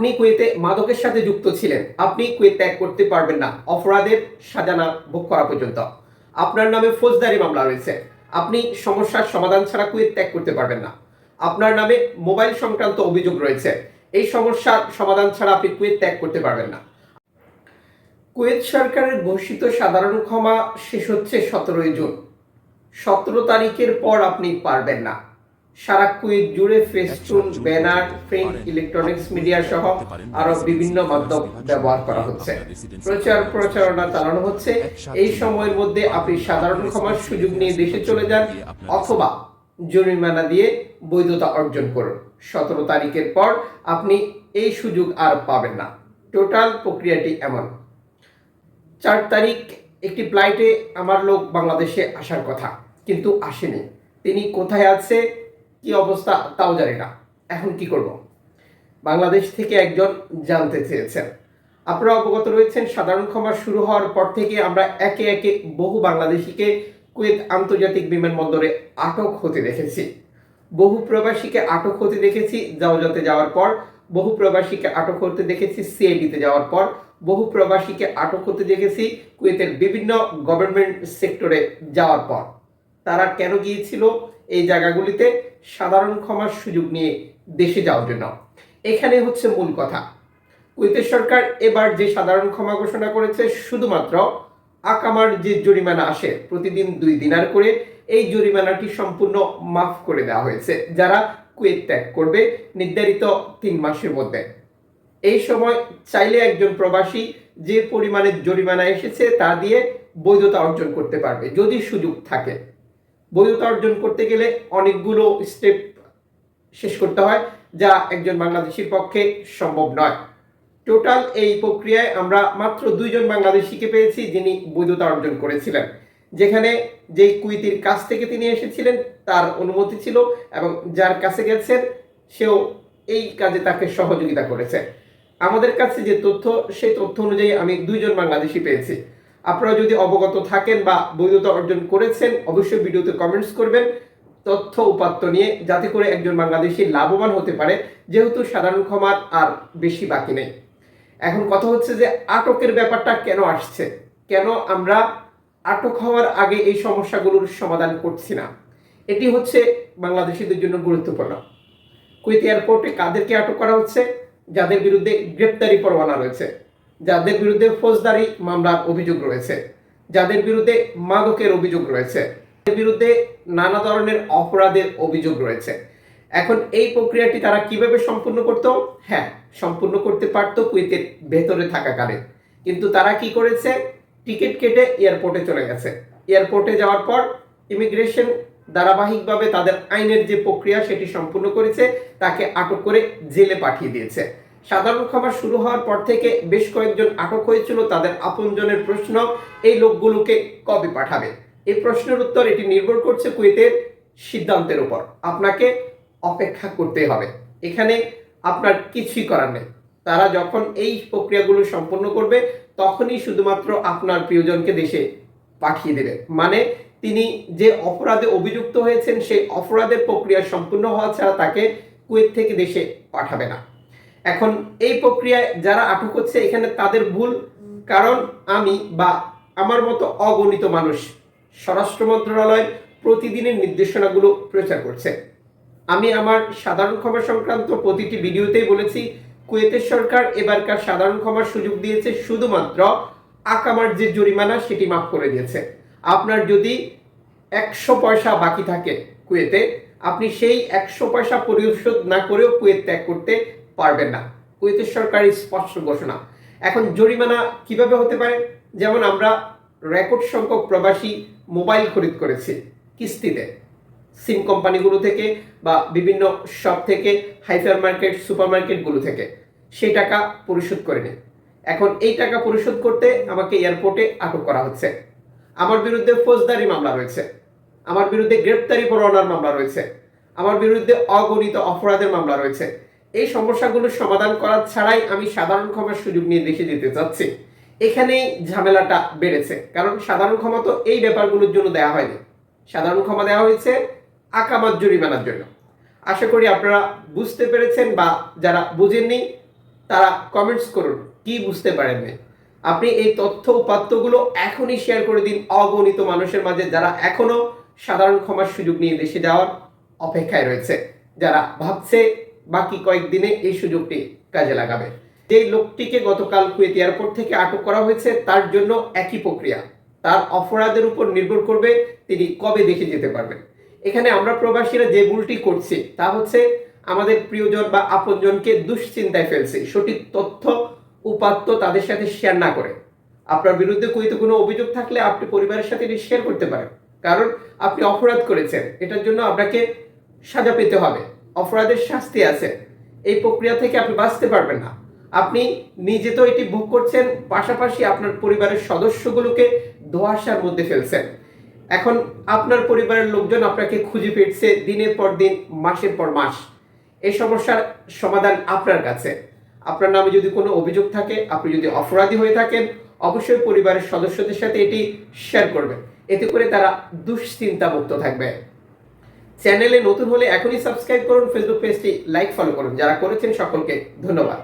আপনি কুয়েতে মাদকের সাথে যুক্ত ছিলেন। আপনি কুয়েত ত্যাগ করতে পারবেন না। অপরাধের সাজানা ভোগ করা পর্যন্ত। আপনার নামে ফৌজদারি মামলা রয়েছে। আপনি সমস্যার সমাধান ছাড়া কুয়েত ত্যাগ করতে পারবেন না। আপনার নামে মোবাইল সংক্রান্ত অভিযোগ রয়েছে। এই সমস্যার সমাধান ছাড়া আপনি কুয়েত ত্যাগ করতে পারবেন না। কুয়েত সরকারের ঘোষিত সাধারণ ক্ষমা শেষ হচ্ছে সতেরোই জুন। সতেরো তারিখের পর আপনি পারবেন না। সারা কুয়েত জুড়ে festoon banner print electronics media সহ আরও বিভিন্ন মাধ্যম ব্যবহার করা হচ্ছে। প্রচার প্রচারণা চালানো হচ্ছে। এই সময়ের মধ্যে আপনি সাধারণ ক্ষমার সুযোগ নিয়ে দেশে চলে যান অথবা জরিমানা দিয়ে বৈধতা অর্জন করুন। সতেরো তারিখের পর আপনি এই সুযোগ আর পাবেন না। টোটাল প্রক্রিয়াটি এমন। চার তারিখ একটি ফ্লাইটে আমার লোক বাংলাদেশে আসার কথা কিন্তু আসেনি। তিনি কোথায় আছে? কি অবস্থা তাও জানি না। এখন কি করব? বাংলাদেশ থেকে একজন জানতে চেয়েছেন। আপনারা অবগত রয়েছেন, সাধারণ ক্ষমা শুরু হওয়ার পর থেকে আমরা একে একে বহু বাংলাদেশিকে কুয়েত আন্তর্জাতিক বিমানবন্দরে আটক হতে দেখেছি। বহু প্রবাসীকে আটক হতে দেখেছি জাওজাতে যাওয়ার পর, বহু প্রবাসীকে আটক হতে দেখেছি সিআইডিতে যাওয়ার পর, বহু প্রবাসীকে আটক হতে দেখেছি কুয়েতের বিভিন্ন গভর্নমেন্ট সেক্টরে যাওয়ার পর। তারা কেন গিয়েছিল? এই জায়গাগুলিতে সাধারণ ক্ষমার সুযোগ নিয়ে দেশে যাওয়ার জন্য। এখানে হচ্ছে মূল কথা। কুয়েতের সরকার এবার যে সাধারণ ক্ষমা ঘোষণা করেছে, শুধুমাত্র আকামার যে জরিমানা আসে, প্রতিদিন দুই দিনার করে, এই জরিমানাটি সম্পূর্ণ মাফ করে দেওয়া হয়েছে, যারা কুয়েত ত্যাগ করবে নির্ধারিত তিন মাসের মধ্যে। এই সময় চাইলে একজন প্রবাসী যে পরিমাণের জরিমানা এসেছে, তা দিয়ে বৈধতা অর্জন করতে পারবে, যদি সুযোগ থাকে। বৈধতা অর্জন করতে গেলে অনেকগুলো স্টেপ শেষ করতে হয়, যা একজন বাংলাদেশির পক্ষে সম্ভব নয়। টোটাল এই প্রক্রিয়ায় আমরা মাত্র দুইজন বাংলাদেশিকে পেয়েছি, যিনি বৈধতা অর্জন করেছিলেন। যেখানে যেই কুইতির কাছ থেকে তিনি এসেছিলেন, তার অনুমতি ছিল এবং যার কাছে গেছেন, সেও এই কাজে তাকে সহযোগিতা করেছে। আমাদের কাছে যে তথ্য, সেই তথ্য অনুযায়ী আমি দুইজন বাংলাদেশি পেয়েছি। আপনারা যদি অবগত থাকেন বা বৈধতা অর্জন করেছেন, অবশ্যই ভিডিওতে কমেন্টস করবেন। তথ্য উপাত্ত নিয়ে যাতে করে একজন বাংলাদেশি লাভবান হতে পারে, যেহেতু সাধারণ ক্ষমার আর বেশি বাকি নেই। এখন কথা হচ্ছে যে আটকের ব্যাপারটা কেন আসছে? কেন আমরা আটক হওয়ার আগে এই সমস্যাগুলোর সমাধান করছি না? এটি হচ্ছে বাংলাদেশিদের জন্য গুরুত্বপূর্ণ। কুয়েত এয়ারপোর্টে কাদেরকে আটক করা হচ্ছে? যাদের বিরুদ্ধে গ্রেপ্তারি পরোয়ানা রয়েছে। যাদের বিরুদ্ধে ফৌজদারি মামলার অভিযোগ রয়েছে, যাদের বিরুদ্ধে মাদকের অভিযোগ রয়েছে বিরুদ্ধে নানা ধরনের অপরাধের অভিযোগ রয়েছে। এখন এই প্রক্রিয়াটি তারা কীভাবে সম্পূর্ণ করত? হ্যাঁ সম্পূর্ণ করতে পারত কুয়েতের ভেতরে থাকাকালে। কিন্তু তারা কি করেছে? টিকিট কেটে এয়ারপোর্টে চলে গেছে। এয়ারপোর্টে যাওয়ার পর ইমিগ্রেশন ধারাবাহিকভাবে তাদের আইনের যে প্রক্রিয়া সেটি সম্পূর্ণ করেছে, তাকে আটক করে জেলে পাঠিয়ে দিয়েছে। সাধারণ খাবার শুরু হওয়ার পর থেকে বেশ কয়েকজন আটক হয়েছিল। তাদের আপনজনের প্রশ্ন, এই লোকগুলোকে কবে পাঠাবে? এই প্রশ্নের উত্তর এটি নির্ভর করছে কুয়েতের সিদ্ধান্তের উপর। আপনাকে অপেক্ষা করতে হবে। এখানে আপনার কিছুই করার নেই। তারা যখন এই প্রক্রিয়াগুলো সম্পন্ন করবে, তখনই শুধুমাত্র আপনার প্রিয়জনকে দেশে পাঠিয়ে দেবে। মানে তিনি যে অপরাধে অভিযুক্ত হয়েছেন, সেই অপরাধের প্রক্রিয়া সম্পূর্ণ হওয়া ছাড়া তাকে কুয়েত থেকে দেশে পাঠাবে না। এখন এই প্রক্রিয়ায় যারা আটক হচ্ছে, এখানে তাদের ভুল কারণ আমি বা আমার মতো অগণিত মানুষ স্বরাষ্ট্র মন্ত্রণালয় প্রতিদিনের নির্দেশনাগুলো প্রচার করছে। আমি আমার সাধারণ ক্ষমা সংক্রান্ত প্রতিটি ভিডিওতেই বলেছি, কুয়েতের সরকার এবারকার সাধারণ ক্ষমার সুযোগ দিয়েছে শুধুমাত্র আকামার যে জরিমানা সেটি মাফ করে দিয়েছে। আপনার যদি একশো পয়সা বাকি থাকে কুয়েতে, আপনি সেই একশো পয়সা পরিশোধ না করেও কুয়েত ত্যাগ করতে পারবেন না। কুয়েতের সরকারের স্পষ্ট ঘোষণা। এখন জরিমানা কীভাবে হতে পারে? যেমন আমরা রেকর্ড সংখ্যক প্রবাসী মোবাইল খরিদ করেছি কিস্তিতে। সিম কোম্পানিগুলো থেকে বা বিভিন্ন শপ থেকে হাইপার মার্কেট সুপার মার্কেটগুলো থেকে। সেই টাকা পরিশোধ করে নিই এখন এই টাকা পরিশোধ করতে আমাকে এয়ারপোর্টে আটক করা হচ্ছে। আমার বিরুদ্ধে ফৌজদারি মামলা রয়েছে। আমার বিরুদ্ধে গ্রেপ্তারি পরোয়ানার মামলা রয়েছে। আমার বিরুদ্ধে অগণিত অপরাধের মামলা রয়েছে। এই সমস্যাগুলোর সমাধান করা ছাড়াই আমি সাধারণ ক্ষমার সুযোগ নিয়ে দেশে যেতে চাচ্ছি। এখানেই ঝামেলাটা বেড়েছে, কারণ সাধারণ ক্ষমা তো এই ব্যাপারগুলোর জন্য দেওয়া হয়নি। সাধারণ ক্ষমা দেওয়া হয়েছে আকামাত জরিমানার জন্য। আশা করি আপনারা বুঝতে পেরেছেন বা যারা বুঝেননি, তারা কমেন্টস করুন, কি বুঝতে পারেননি আপনি এই তথ্য উপাত্তগুলো এখনই শেয়ার করে দিন অগণিত মানুষের মাঝে যারা এখনও সাধারণ ক্ষমার সুযোগ নিয়ে দেশে যাওয়ার অপেক্ষায় রয়েছে, যারা ভাবছে বাকি কয়েকদিনে এই সুযোগটি কাজে লাগাবে। যে লোকটিকে গতকাল কুয়েত এয়ারপোর্ট থেকে আটক করা হয়েছে, তার জন্য একই প্রক্রিয়া। তার অপরাধের উপর নির্ভর করবে তিনি কবে দেখে যেতে পারবেন। এখানে আমরা প্রবাসীরা যে ভুলটি করছি, তা হচ্ছে আমাদের প্রিয়জন বা আপনজনকে দুশ্চিন্তায় ফেলছি, সঠিক তথ্য, উপাত্ত তাদের সাথে শেয়ার না করে। আপনার বিরুদ্ধে কুয়েতে কোনো অভিযোগ থাকলে আপনি পরিবারের সাথে এটি শেয়ার করতে পারেন। কারণ আপনি অপরাধ করেছেন, এটার জন্য আপনাকে সাজা পেতে হবে। অপরাধের শাস্তি আছে। এই প্রক্রিয়া থেকে আপনি বাঁচতে পারবেন না। আপনি নিজে তো এটি ভোগ করছেন, পাশাপাশি আপনার পরিবারের সদস্যগুলোকে দোয়াশার মধ্যে ফেলছেন। এখন আপনার পরিবারের লোকজন আপনাকে খুঁজে ফিরছে দিনের পর দিন, মাসের পর মাস। এই সমস্যার সমাধান আপনার কাছে। আপনার নামে যদি কোনো অভিযোগ থাকে, আপনি যদি অপরাধী হয়ে থাকেন, অবশ্যই পরিবারের সদস্যদের সাথে এটি শেয়ার করবেন। এতে করে তারা দুশ্চিন্তা মুক্ত থাকবে। চ্যানেলে নতুন হলে এখনই সাবস্ক্রাইব করুন ফেসবুক পেজটি লাইক ফলো করুন। যারা করেছেন সকলকে ধন্যবাদ।